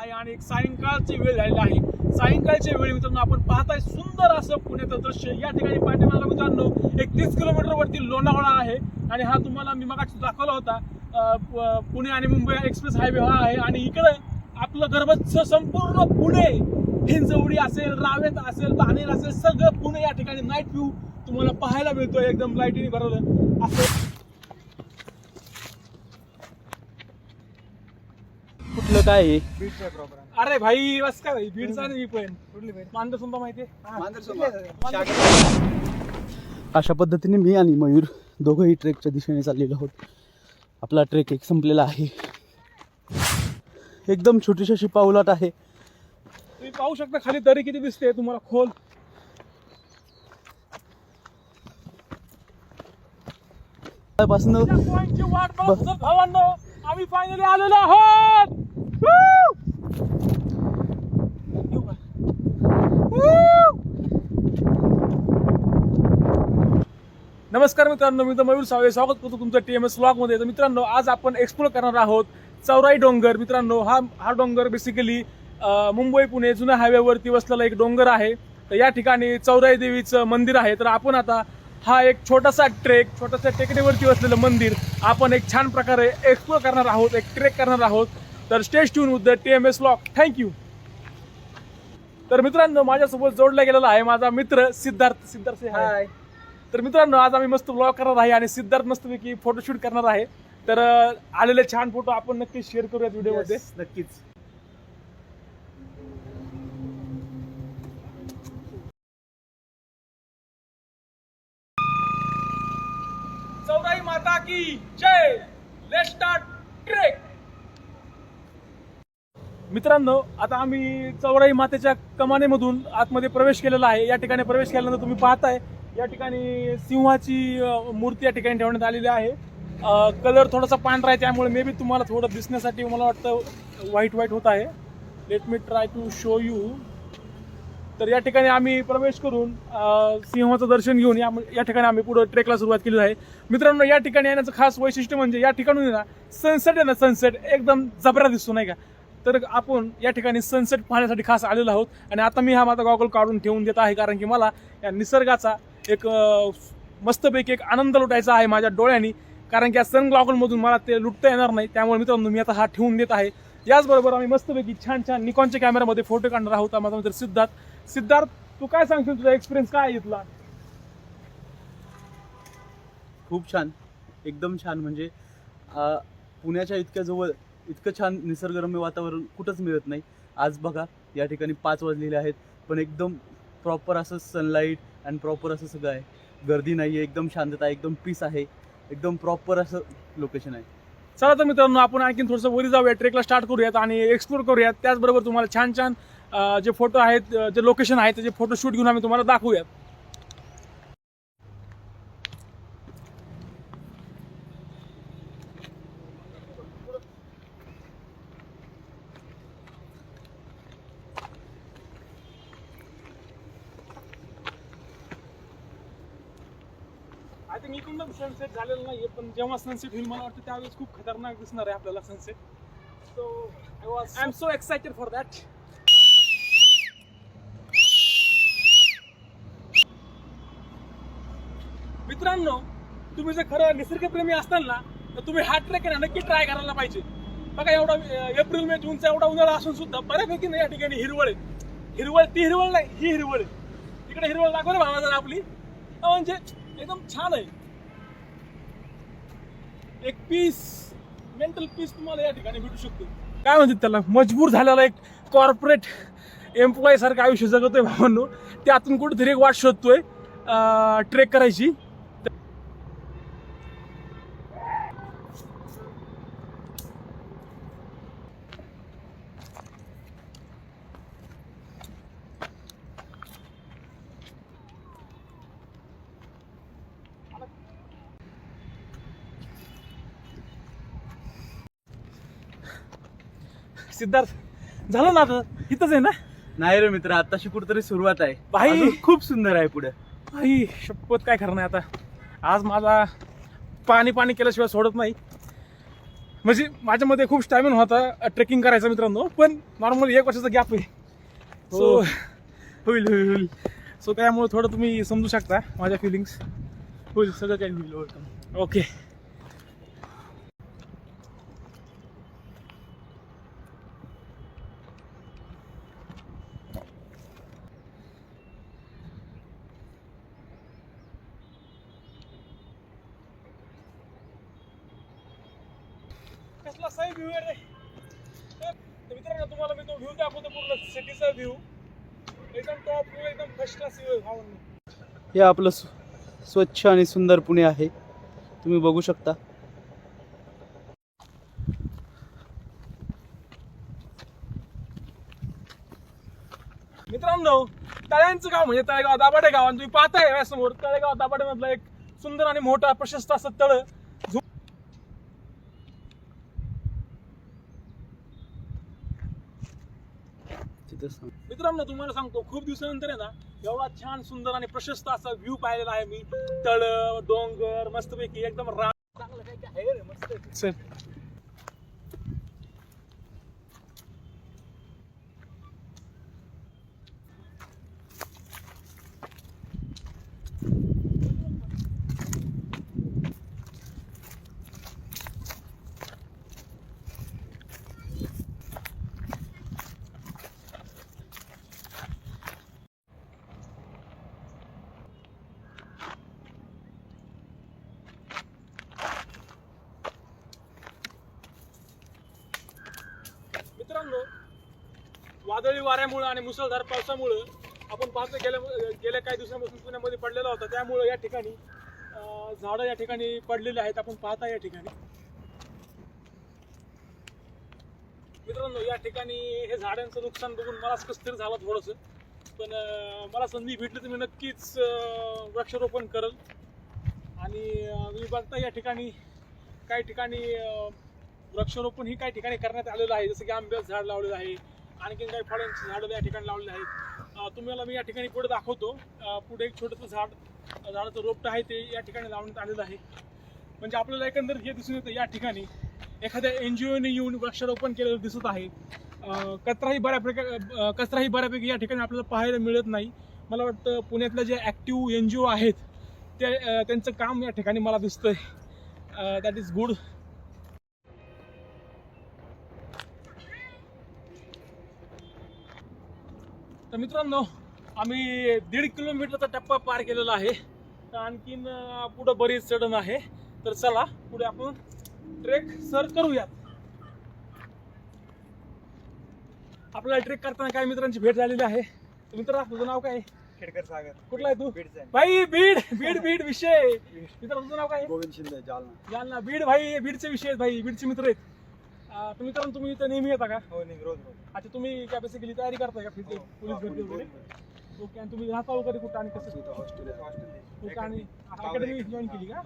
आहे आणि एक सायंकाळची वेळ झालेली आहे. सायंकाळच्या वेळी मित्रांनो आपण पाहताय सुंदर असं पुण्याचं दृश्य. या ठिकाणी पाठीमागं मित्रांनो एक तीस किलोमीटरवरती लोणावळा आहे आणि हा तुम्हाला मी मगाशी दाखवला होता. पुणे आणि मुंबई एक्सप्रेस हायवे हा आहे आणि इकडं आपलं गर्भच संपूर्ण पुणे हिंजवडी असेल रावेत असेल तानेर असेल सगळं पुणे या ठिकाणी नाईट व्ह्यू तुम्हाला पाहायला मिळतो एकदम लाईटीने भरवलं. असं कुठलं काय आहे अरे भाई बस का भाई? बीडचा नाही मी पण कुठली बाई? मांडर सुद्धा. माहिती अशा पद्धतीने मी आणि मयूर दोघंही ट्रेकच्या दिशेने चाललेलो आहोत. आपला ट्रेक एक संपलेला आहे. एकदम छोटीशी अशी पावलाट आहे. तुम्ही पाहू शकता खाली दरी किती दिसते तुम्हाला खोल. पासून वाट बघत सर भावांनो. आम्ही फायनली आलेलो आहोत. नमस्कार मित्रांनो मी तर मयूर सावे स्वागत करतो तुमचं टी एम एसमध्ये. तर मित्रांनो आज आपण एक्सप्लोर करणार आहोत चौराई डोंगर. मित्रांनो हा हा डोंगर बेसिकली मुंबई पुणे जुन्या हायवेवरती वसलेला एक डोंगर आहे. तर या ठिकाणी चौराई देवीचं मंदिर आहे. तर आपण आता हा एक छोटासा ट्रेक छोटासा टेकडीवरती वसलेलं मंदिर. आपण एक छान प्रकारे एक्सप्लोर करणार आहोत एक ट्रेक करणार आहोत. तर stay tuned with the T M S lock thank you तर मित्रांनो माझ्यासोबत जोडला गेलेला आहे माझा मित्र सिद्धार्थ. सिद्धार्थ. हाय तर मित्रांनो आज आम्ही मस्त ब्लॉग करणार आहे आणि सिद्धार्थ मस्तपैकी फोटोशूट करणार आहे. तर आलेले छान फोटो आपण नक्की शेअर करूयात व्हिडिओमध्ये नक्कीच चौराई माता की जय. लेट्स स्टार्ट ट्रेक मित्रांनो आता आम्ही चौराई मातेच्या कमानेमधून आतमध्ये प्रवेश केलेला आहे. या ठिकाणी प्रवेश केल्यानंतर तुम्ही पाहताय या ठिकाणी सिंहाची मूर्ती या ठिकाणी ठेवण्यात आलेली आहे. कलर थोडासा पांढरा आहे त्यामुळे मे बी तुम्हाला थोडं दिसण्यासाठी मला वाटतं व्हाईट व्हाईट होत आहे. Let me try to show you तर या ठिकाणी आम्ही प्रवेश करून सिंहाचं दर्शन घेऊन या या ठिकाणी आम्ही पुढे ट्रेकला सुरुवात केली आहे. मित्रांनो या ठिकाणी येण्याचं खास वैशिष्ट्य म्हणजे या ठिकाणी ना सनसेट आहे ना सनसेट एकदम जबरा दिसतो नाही का? तर आपण या ठिकाणी सनसेट पाहण्यासाठी खास आलेलो आहोत आणि आता मी हा माझा गॉगल काढून ठेवून देत आहे कारण की मला या निसर्गाचा एक मस्तपैकी एक आनंद लुटायचा आहे माझ्या डोळ्यांनी कारण की या सन गॉगलमधून मला ते लुटता येणार नाही. त्यामुळे मित्रांनो मी आता हा ठेवून देत आहे. याचबरोबर आम्ही मस्तपैकी छान छान निकॉनच्या कॅमेऱ्यामध्ये फोटो काढणार आहोत. माझा मित्र सिद्धार्थ. सिद्धार्थ तू काय सांगशील तुझा एक्सपिरियन्स काय आहे इथला? खूप छान. एकदम छान. म्हणजे पुण्याच्या इतक्या जवळ इतकं छान निसर्गरम्य वातावरण कुठंच मिळत नाही. आज बघा या ठिकाणी पाच वाजलेले आहेत पण एकदम प्रॉपर असं सनलाईट आणि प्रॉपर असं सगळं आहे. गर्दी नाही आहे एकदम शांतता आहे एकदम पीस आहे एकदम प्रॉपर असं लोकेशन आहे. चला तर मित्रांनो आपण आणखी थोडंसं वरी जाऊया ट्रेकला स्टार्ट करूयात आणि एक्सप्लोर करूयात. त्याचबरोबर तुम्हाला छान छान जे फोटो आहेत जे लोकेशन आहे त्याचे फोटो शूट घेऊन आम्ही तुम्हाला दाखवूयात. आय थिंक इकडून सनसेट झालेलं नाहीये पण जेव्हा सनसेट होईल मला वाटतं त्यावेळेस खूप खतरनाक दिसणार आहे आपल्याला sunset so I was I am so excited for that मित्रांनो तुम्ही जर खरं निसर्गप्रेमी असताल ना तर तुम्ही हा ट्रेक नक्की ट्राय करायला पाहिजे. बघा एवढा एप्रिल मे जूनचा एवढा उन्हाळा असून सुद्धा बऱ्यापैकी नाही या ठिकाणी हिरवळ आहे. हिरवळ ती हिरवळ नाही ही हिरवळ आहे. तिकडे हिरवळ दाखव ना भावा जरा आपली. म्हणजे एकदम छान आहे. एक पीस मेंटल पीस तुम्हाला या ठिकाणी भेटू शकतो. काय म्हणतात त्याला? मजबूर झालेला एक कॉर्पोरेट एम्प्लॉई सारखं आयुष्य जगतोय भावांनो. त्यातून कुठेतरी एक वाट शोधतोय ट्रेक करायची. सिद्धार्थ झालं ना आता? इथंच आहे ना? नाही रे मित्र आताशी कुठेतरी सुरुवात आहे. भाई. अजून खूप सुंदर आहे पुढे. आई शपथ काय करणार आता. आज माझा पाणी पाणी केल्याशिवाय सोडत नाही. म्हणजे माझ्यामध्ये खूप स्टॅमिन होता ट्रेकिंग करायचा मित्रांनो पण नॉर्मली एक वर्षाचा गॅप आहे. सो हो. होईल होईल होईल. सो त्यामुळे थोडं तुम्ही समजू शकता माझ्या फिलिंग्स होईल सगळं काही होईल ओके कसला सही व्ह्यू आहे? रे तर मित्रांनो तुम्हाला मी तो व्ह्यू दाखवतो पूर्ण सिटीचा व्ह्यू एकदम टॉप व्ह्यू एकदम फर्स्ट क्लास व्ह्यू हा हे आपलं स्व- स्वच्छ आणि सुंदर पुणे आहे. तुम्ही बघू शकता. मित्रांनो तळ्यांचं गाव म्हणजे तळेगाव दाभाडे गाव. आणि तुम्ही पाहताय यासमोर तळेगाव दाभाडे मधलं एक सुंदर आणि मोठा प्रशस्त असं तळ. मित्रांनो तुम्हाला सांगतो खूप दिवसानंतर आहे ना एवढा छान सुंदर आणि प्रशस्त असा व्ह्यू पाहिलेला आहे मी. तळ डोंगर मस्तपैकी एकदम रा चांगलं काय काय आहे रे मस्त चल मित्रांनो वादळी वाऱ्यामुळे आणि मुसळधार पावसामुळं आपण पाहतो गेल्या गेल्या काही दिवसांपासून पुण्यामध्ये पडलेला होता त्यामुळं या ठिकाणी झाडं या ठिकाणी पडलेली आहेत. आपण पाहता या ठिकाणी. मित्रांनो या ठिकाणी हे झाडांचं नुकसान बघून मलाच कसं झालं थोडंसं. पण मला संधी भेटली तर मी नक्कीच वृक्षारोपण करल. आणि मी बघता या ठिकाणी काही ठिकाणी वृक्षारोपण ही काही ठिकाणी करण्यात आलेलं आहे. जसं की आंब्याचं झाड लावलेलं आहे. आणखीन काही फळांची झाडं या ठिकाणी लावलेली आहेत. तुम्हाला मी या ठिकाणी पुढे दाखवतो. पुढे एक छोटंसं झाड झाडाचं रोपटं आहे ते या ठिकाणी लावण्यात आलेलं आहे. म्हणजे आपल्याला एकंदर हे दिसून येतं या ठिकाणी. एखाद्या एन जी ओने येऊन वृक्षारोपण केलेलं दिसत आहे. कचराही बऱ्या प्रकार कचराही बऱ्यापैकी या ठिकाणी आपल्याला पाहायला मिळत नाही. मला वाटतं पुण्यातल्या जे ॲक्टिव्ह एन जी ओ आहेत ते त्यांचं काम या ठिकाणी मला दिसतंय. दॅट इज गुड मित्रांनो आम्ही दीड किलोमीटरचा टप्पा पार केलेला आहे. तर आणखीन पुढं बरीच चढण आहे. तर चला पुढे आपण ट्रेक सर करूयात. आपल्याला ट्रेक करताना काही मित्रांची भेट झालेली आहे. तर मित्रा तुझं नाव काय? खेडकर सागर. कुठला आहे तू. भाई बीड बीड बीड विषय. मित्र तुझं नाव काय? गोविंद शिंदे जालना. जालना. बीड भाई बीडचे विषय आहेत भाई. बीडचे मित्र आहेत. अं, तर मित्रांनो तुम्ही इथं नेहमी येता का? हो नाही रोज रोज. अच्छा तुम्ही काय बेसिकली तयारी करताय का फिजिकल हो, पोलीस हा, भरती पोलीस वगैरे. ओके आणि तुम्ही राहता वगैरे कुठं आणि कसं? इथं हॉस्टेल ओके आणि अकॅडमी जॉईन केली का.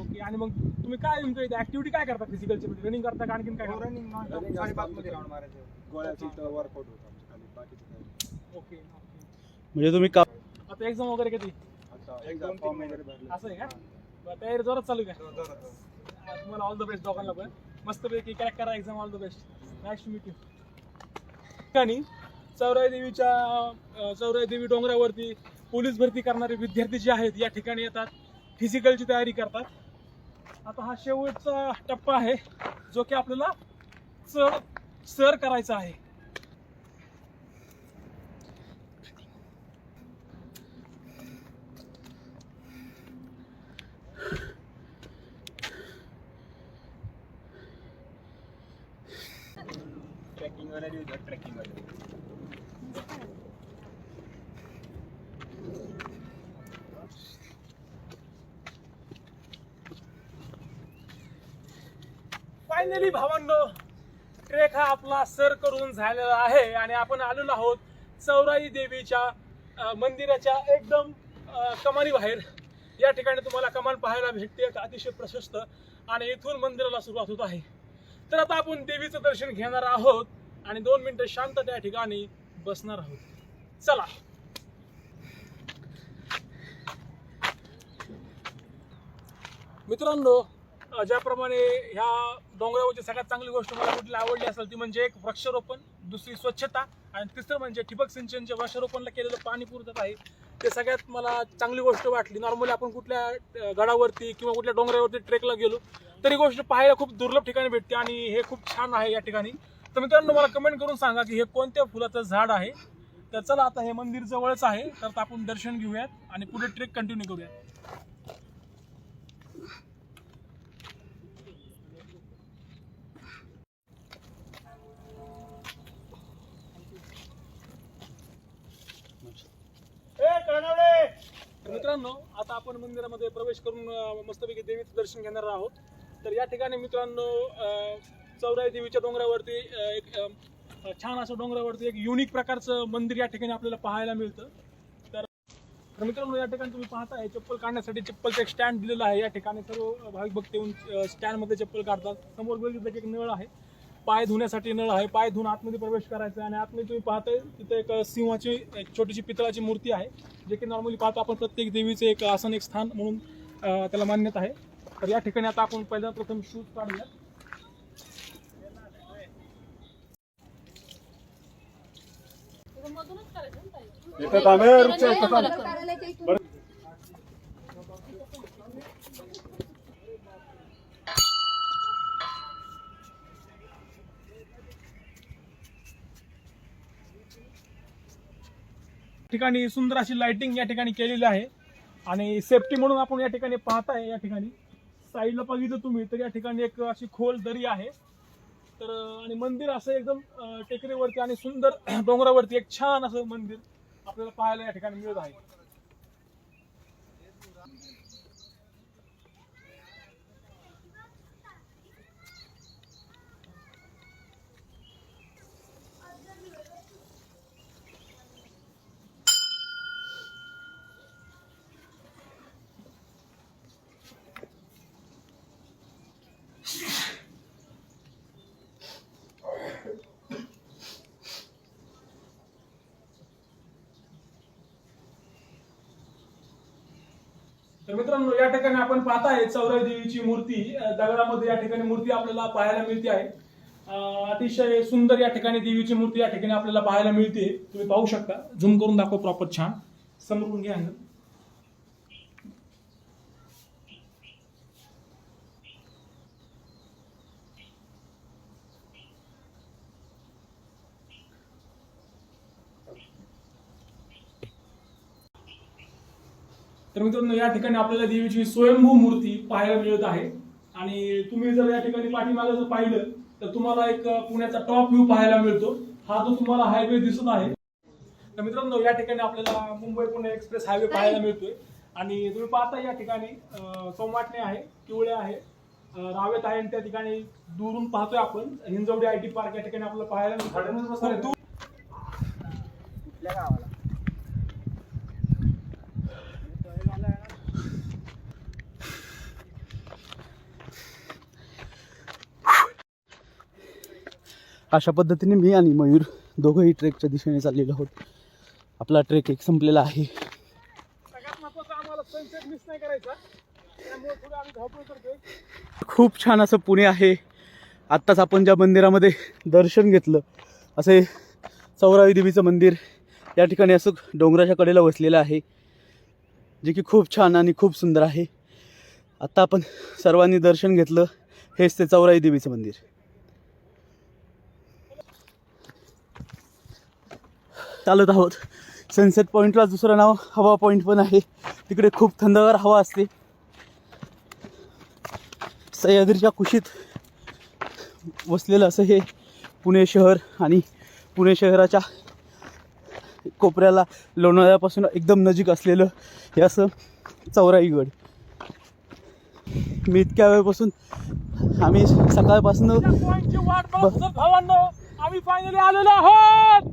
ओके आणि मग तुम्ही काय नेमकं इथे ऍक्टिव्हिटी काय करता फिजिकलची म्हणजे रनिंग करता का आणखीन काय हो, करता? running साडेपाच मध्ये मारायचे. गोळ्याची इथं वर्कआउट होतं आमच्या खाली बाकीचं काही नाही. Okay okay. म्हणजे तुम्ही का आता एक्झाम वगैरे कधी आता एक एकदा दोन फॉर्म तीन वगैरे भरले. असं आहे का? बरं, तयारी जोरात चालू आहे का. हा, तुम्हाला ऑल द बेस्ट दोघांना पण. मस्तपैकी क्रॅक करा exam all the best nice meeting ठिकाणी चौराई देवीच्या चौराई देवी डोंगरावरती पोलीस भरती करणारे विद्यार्थी जे आहेत या ठिकाणी येतात. फिजिकलची तयारी करतात. आता हा शेवटचा टप्पा आहे जो की आपल्याला सर सर करायचा आहे ट्रेकिंग वाले भी होते ट्रेकिंग वाले फायनली भावांनो ट्रेक हा आपला सर करून झालेला आहे आणि आपण आलेलो आहोत चौराई देवीच्या मंदिराच्या एकदम कमानी बाहेर या ठिकाणी तुम्हाला कमान पाहायला भेटते अतिशय प्रशस्त आणि इथून मंदिराला सुरुवात होत आहे. तर आता आपण देवीचं दर्शन घेणार आहोत आणि दोन मिनिटं शांत त्या ठिकाणी बसणार आहोत. चला. मित्रांनो ज्याप्रमाणे ह्या डोंगरावरची सगळ्यात चांगली गोष्ट मला कुठली आवडली असेल ती म्हणजे एक वृक्षारोपण दुसरी स्वच्छता आणि तिसरं म्हणजे ठिबक सिंचनच्या वृक्षारोपणला केलेलं पाणी पुरत आहे. ते सगळ्यात मला चांगली गोष्ट वाटली. नॉर्मली आपण कुठल्या गडावरती किंवा कुठल्या डोंगरावरती ट्रेकला गेलो तरी गोष्ट पाहायला खूप दुर्लभ ठिकाणी भेटते आणि हे खूप छान आहे या ठिकाणी. तर मित्रांनो मला कमेंट करून सांगा की हे कोणत्या फुलाचं झाड आहे? तर चला आता हे मंदिर जवळच आहे तर आपण दर्शन घेऊयात आणि पुढे ट्रेक कंटिन्यू करूयात तर मित्रांनो आता आपण मंदिरामध्ये प्रवेश करून मस्तपैकी देवीचं दर्शन घेणार आहोत. तर या ठिकाणी मित्रांनो चौराई देवीच्या डोंगरावरती एक छान असं डोंगरावरती एक युनिक प्रकारचं मंदिर या ठिकाणी आपल्याला पाहायला मिळतं. तर मित्रांनो या ठिकाणी तुम्ही पाहताय चप्पल काढण्यासाठी चप्पलचं एक स्टँड दिलेलं आहे. या ठिकाणी सर्व भाविक भक्त येऊन स्टँडमध्ये चप्पल काढतात. समोर बघितलं की एक नळ आहे. पाय धुण्यासाठी नळ आहे पाय धुवून आतमध्ये प्रवेश करायचा आहे आणि आतमध्ये तुम्ही पाहताय तिथे एक सिंहाची एक छोटीशी पितळाची मूर्ती आहे जे की नॉर्मली पाहतो आपण प्रत्येक देवीचे एक आसन एक स्थान म्हणून त्याला मान्यता आहे तर या ठिकाणी आता आपण पहिल्या प्रथम शूज काढूया इथं थांबे ठिकाणी सुंदर अशी लाइटिंग या ठिकाणी केलेली आहे. आणि सेफ्टी म्हणून आपण या ठिकाणी पाहताय या ठिकाणी. साईडला बघितलं तुम्ही तर या ठिकाणी एक अशी खोल दरी आहे. तर आणि मंदिर असं एकदम टेकरीवरती टेकडीवरती आणि सुंदर डोंगरावरती एक छान असं मंदिर आपल्याला पाहायला या ठिकाणी मिळत आहे. तर मित्रांनो या ठिकाणी आपण पाहताय चौराई देवीची मूर्ती दगडामध्ये या ठिकाणी मूर्ती आपल्याला पाहायला मिळते आहे. अतिशय सुंदर या ठिकाणी देवीची मूर्ती या ठिकाणी आपल्याला पाहायला मिळते. तुम्ही पाहू शकता. झूम करून दाखव प्रॉपर छान. समरून घ्या तर मित्रांनो या ठिकाणी आपल्याला देवीची स्वयंभू मूर्ती पाहायला मिळत आहे. आणि तुम्ही जर या ठिकाणी पाठीमागे जर पाहिलं तर तुम्हाला एक पुण्याचा टॉप व्ह्यू पाहायला मिळतो. हा जो तुम्हाला हायवे दिसत आहे तर मित्रांनो या ठिकाणी आपल्याला मुंबई पुणे एक्सप्रेस हायवे पाहायला मिळतोय. आणि तुम्ही पाहता या ठिकाणी चौमाटणे आहे किवळे आहे रावेत आहे आणि त्या ठिकाणी दूरून पाहतोय आपण. हिंजवडी आय टी पार्क या ठिकाणी आपल्याला पाहायला मिळतो खूप दूर कुठल्या गावाला अशा पद्धतीने मी आणि मयूर दोघंही ट्रेकच्या दिशेने चाललेलो आहोत. आपला ट्रेक एक संपलेला आहे. खूप छान असं पुणे आहे. आत्ताच आपण ज्या मंदिरामध्ये दर्शन घेतलं असे चौरावी देवीचं मंदिर या ठिकाणी असं डोंगराच्या कडेला वसलेलं आहे जे की खूप छान आणि खूप सुंदर आहे. आत्ता आपण सर्वांनी दर्शन घेतलं हेच ते चौराई देवीचं मंदिर. चालत आहोत. सनसेट पॉईंटला दुसरं नाव हवा पॉईंट पण आहे. तिकडे खूप थंडगार हवा असते. सह्याद्रीच्या कुशीत वसलेलं असं हे पुणे शहर आणि पुणे शहराच्या कोपऱ्याला लोणावळ्यापासून एकदम नजीक असलेलं हे असं चौराईगड. मी इतक्या वेळपासून आम्ही सकाळपासून आम्ही फायनली आलेलो आहोत!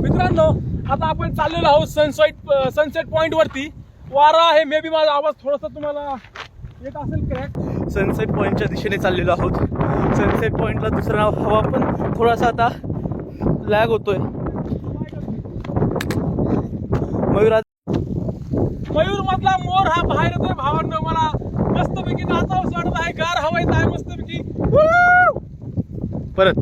मित्रांनो आता आपण चाललेलो आहोत सनसेट सनसेट पॉइंट वरती. वारा आहे मे बी माझा आवाज थोडासा तुम्हाला येत असेल क्रॅक सनसेट पॉईंटच्या दिशेने चाललेलो आहोत. सनसेट पॉईंटला दुसरं नाव हवा पण थोडासा आता लॅग होतोय. मयूर मयूर मधला मोर हा बाहेर येतोय भावांनो मला मस्तपैकी नाचावंच वाटत आहे. गार हवा येत आहे मस्तपैकी! परत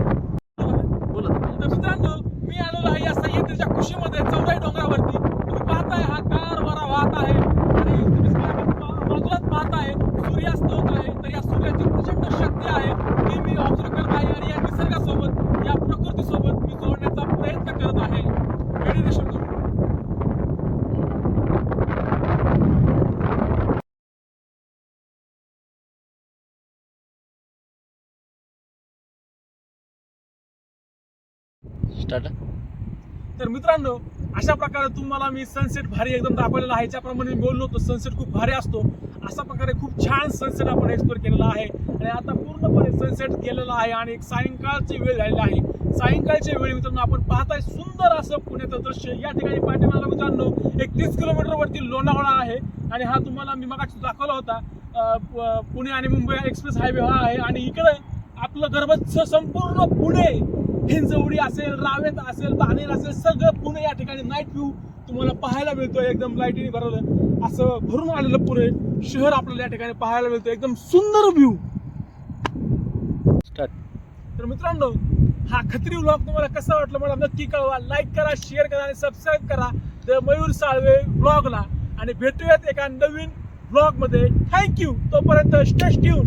बोला तर मित्रांनो मी आलेलो आहे या सह्याद्रीच्या कुशीमध्ये चौदाई डोंगरावरती तुम्ही पाहताय हा गार वारा वाहत आहे आणि तुम्ही बा- बाजूलाच पाहताय सूर्यास्त होत आहे तर या सूर्याची प्रचंड शक्ती आहे ती मी ऑब्झर्व करत आहे आणि या निसर्गासोबत या प्रकृतीसोबत मी जोडण्याचा प्रयत्न करत आहे मेडिटेशन करून स्टार्ट तर मित्रांनो अशा प्रकारे तुम्हाला मी सनसेट भारी एकदम दाखवलेला आहे. ज्याप्रमाणे मी बोललो होतो सनसेट खूप भारी असतो. अशा प्रकारे खूप छान सनसेट आपण एक्सप्लोर केलेला आहे. आणि आता पूर्णपणे सनसेट केलेला आहे आणि एक सायंकाळची वेळ झालेली आहे. सायंकाळच्या वेळी मित्रांनो आपण पाहताय सुंदर असं पुण्याचं दृश्य. या ठिकाणी पाठीमाला मित्रांनो एक तीस किलोमीटरवरती लोणावळा आहे. आणि हा तुम्हाला मी मगाशी दाखवला होता. प- पुणे आणि मुंबई एक्सप्रेस हायवे हा आहे. आणि इकडे आपलं गर्भच संपूर्ण पुणे हिंजवडी असेल रावेत असेल बाणेर असेल सगळं पुणे या ठिकाणी नाईट व्ह्यू तुम्हाला पाहायला मिळतोय. एकदम लाईटीने भरलं असं भरून आलेलं पुणे शहर आपल्याला या ठिकाणी पाहायला मिळतं एकदम सुंदर व्ह्यू तर मित्रांनो हा खत्री व्लॉग तुम्हाला कसा वाटला मला नक्की कळवा. लाईक करा शेअर करा आणि सबस्क्राईब करा. द मयूर साळवे ब्लॉगला आणि भेटूयात एका नवीन ब्लॉगमध्ये. थँक्यू तोपर्यंत स्टेश ट्यून